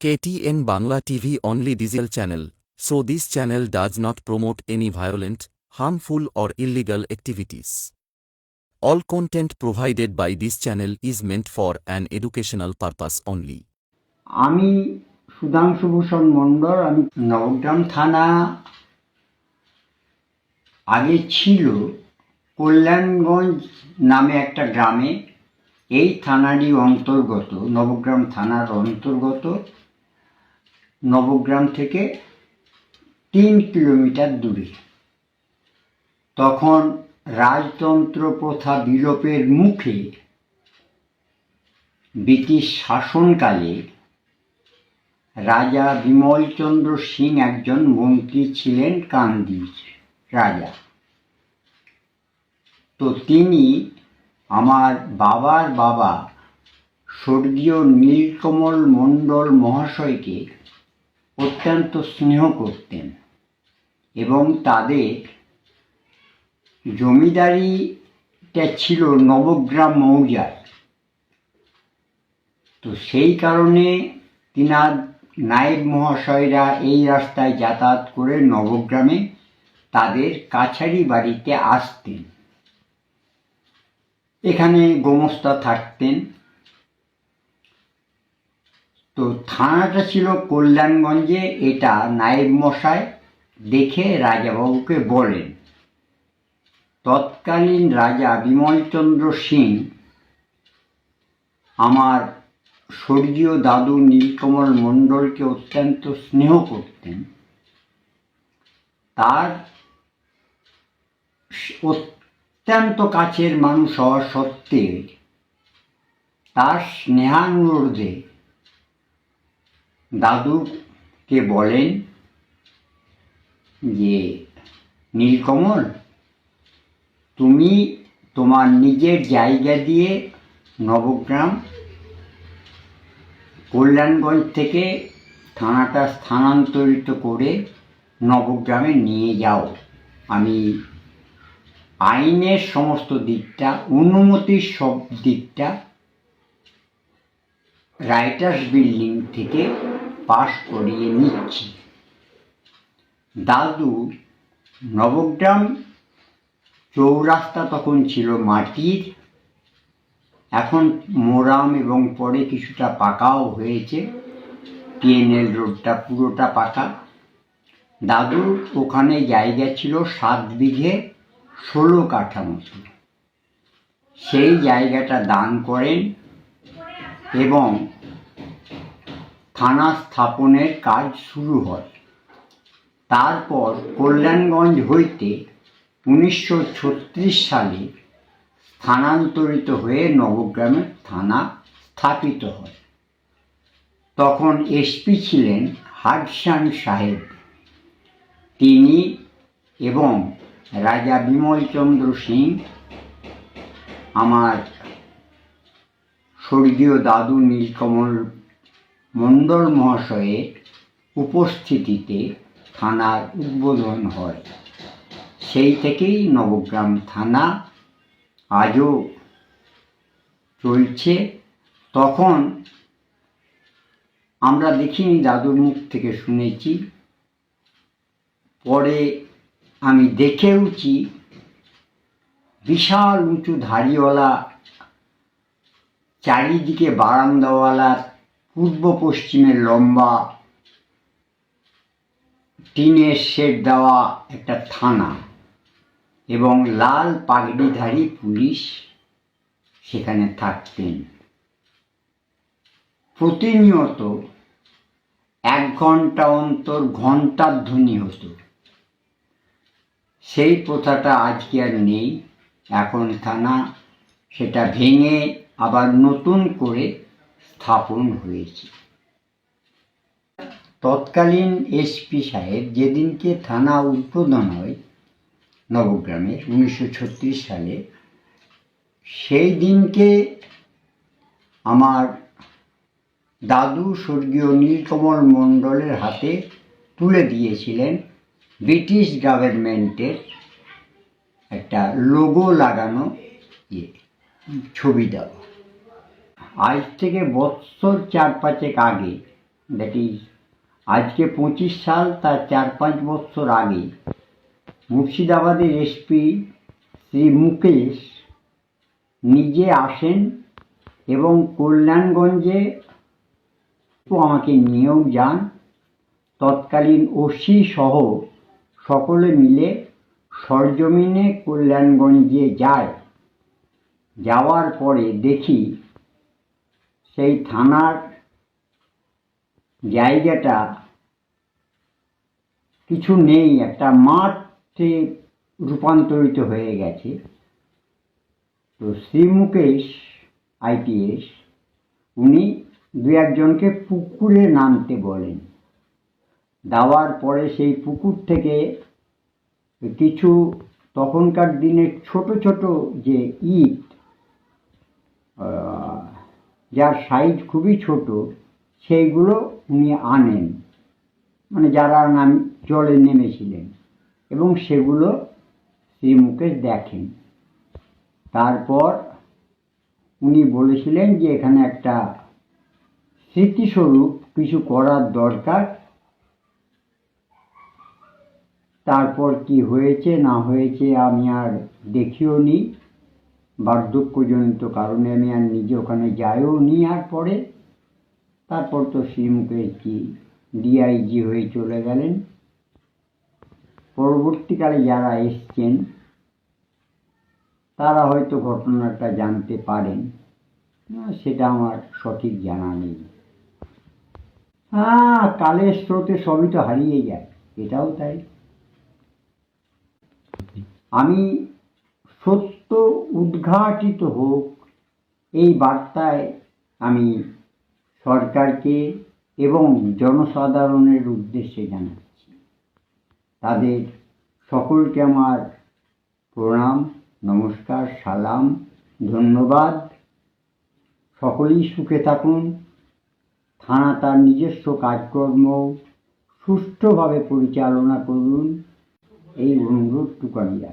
KTN Bangla TV only diesel channel, so this channel does not promote any violent, harmful or illegal activities. All content provided by this channel is meant for an educational purpose only. আমি সুধাংশু ভূষণ মণ্ডল আমি নবগ্রাম থানা আগে ছিল কল্যাণগঞ্জ নামে একটা গ্রামে এই থানারই অন্তর্গত নবগ্রাম থানার অন্তর্গত নবগ্রাম থেকে তিন কিলোমিটার দূরে। তখন রাজতন্ত্র প্রথা বিলোপের মুখে ব্রিটিশ শাসনকালে রাজা বিমলচন্দ্র সিং একজন মন্ত্রী ছিলেন কান্দির রাজা। তো তিনি আমার বাবার বাবা স্বর্গীয় নীলকমল মণ্ডল মহাশয়কে অত্যন্ত স্নেহ করতেন এবং তাদের জমিদারিটা ছিল নবগ্রাম মৌজায় তো সেই কারণে তিনার নায়েব মহাশয়রা এই রাস্তায় যাতায়াত করে নবগ্রামে তাদের কাছারি বাড়িতে আসতেন। এখানে গোমস্তা থাকতেন। তো থানাটা ছিল কল্যাণগঞ্জে, এটা নায়েব মশাই দেখে রাজাবাবুকে বলেন, তৎকালীন রাজা বিমলচন্দ্র সিং, আমার স্বর্গীয় দাদু নীলকমল মণ্ডলকে অত্যন্ত স্নেহ করতেন। তার অত্যন্ত কাছের মানুষ হওয়া সত্ত্বে তার স্নেহানুরোধে দাদুকে বলেন যে, নীলকমল, তুমি তোমার নিজের জায়গা দিয়ে নবগ্রাম কল্যাণগঞ্জ থেকে থানাটা স্থানান্তরিত করে নবগ্রামে নিয়ে যাও। আমি আইনের সমস্ত দিকটা, অনুমতির সব দিকটা রাইটার্স বিল্ডিং থেকে পাশ করিয়ে নিচ্ছি। দাদু নবগ্রাম চৌরাস্তা তখন ছিল মাটির। এখন মোরাম এবং পরে কিছুটা পাকাও হয়েছে। টিএনএল রোডটা পুরোটা পাকা। দাদুর ওখানে জায়গা ছিল সাত বিঘে ষোলো কাঠা মতো। সেই জায়গাটা দান করেন এবং থানা স্থাপনের কাজ শুরু হয়। তারপর কল্যাণগঞ্জ হইতে উনিশশো ছত্রিশ সালে স্থানান্তরিত হয়ে নবগ্রামে থানা স্থাপিত হয়। তখন এসপি ছিলেন হাডসান সাহেব। তিনি এবং রাজা বিমলচন্দ্র সিং, আমার স্বর্গীয় দাদু নীলকমল মণ্ডল মহাশয়ের উপস্থিতিতে থানার উদ্বোধন হয়। সেই থেকেই নবগ্রাম থানা আজও চলছে। তখন আমরা দেখিনি, দাদুর মুখ থেকে শুনেছি। পরে আমি দেখেওছি, বিশাল উঁচু ধাড়িওয়ালা, চারিদিকে বারান্দাওয়ালা পূর্ব পশ্চিমে লম্বা টিনের শেড দেওয়া একটা থানা এবং লাল পাগড়িধারী পুলিশ সেখানে থাকতেন। প্রতিনিয়ত এক ঘণ্টা অন্তর ঘণ্টার ধ্বনি হতো। সেই প্রথাটা আজকে আর নেই। এখন থানা সেটা ভেঙে আবার নতুন করে স্থাপন হয়েছে। তৎকালীন এসপি সাহেব যেদিনকে থানা উদ্বোধন হয় নবগ্রামের উনিশশো সালে, সেই দিনকে আমার দাদু স্বর্গীয় নীলকমল মণ্ডলের হাতে তুলে দিয়েছিলেন ব্রিটিশ গভর্নমেন্টের একটা লোগো লাগানো ইয়ে ছবি দেওয়া। আজ থেকে বৎসর চার পাঁচেক আগে দ্যাট ইজ আজকে পঁচিশ সাল তার চার পাঁচ বৎসর আগে, মুর্শিদাবাদের এসপি শ্রী মুকেশ নিজে আসেন এবং কল্যাণগঞ্জে আমাকে নিয়েও যান। তৎকালীন ওসি সহ সকলে মিলে সরজমিনে কল্যাণগঞ্জে যায়। যাওয়ার পরে দেখি সেই থানার জায়গাটা কিছু নেই, একটা মাঠে রূপান্তরিত হয়ে গেছে। তো শ্রী মুকেশ আইপিএস উনি দু একজনকে পুকুরে নামতে বলেন। দেওয়ার পরে সেই পুকুর থেকে কিছু তখনকার দিনের ছোট ছোট যে ইট যার সাইজ খুবই ছোট, সেইগুলো উনি আনেন। মানে যারা নাম, জলে নেমেছিলেন। এবং সেগুলো শ্রী মুকেশ দেখেন। তারপর উনি বলেছিলেন যে, এখানে একটা স্মৃতিস্বরূপ কিছু করার দরকার। তারপর কি হয়েছে, না হয়েছে আমি আর দেখিও নি। বার্ধক্যজনিত কারণে আমি আর নিজে ওখানে যাইও নি। আর পরে তারপর তো শ্রী মুকেশজি ডিআইজি হয়ে চলে গেলেন। পরবর্তীকালে যারা এসছেন, তারা হয়তো ঘটনাটা জানতে পারেন। সেটা আমার সঠিক জানা নেই। হ্যাঁ কালের স্রোতে সবই তো হারিয়ে যায়, এটাও তাই। আমি সত্য উদ্ঘাটিত হোক, এই বার্তায় আমি সরকারকে এবং জনসাধারণের উদ্দেশ্যে জানাচ্ছি। তাদের সকলকে আমার প্রণাম, নমস্কার, সালাম, ধন্যবাদ। সকলেই সুখে থাকুন। থানা তার নিজস্ব কাজকর্ম সুষ্ঠুভাবে পরিচালনা করুন। এই অনুরোধটুকু আমি।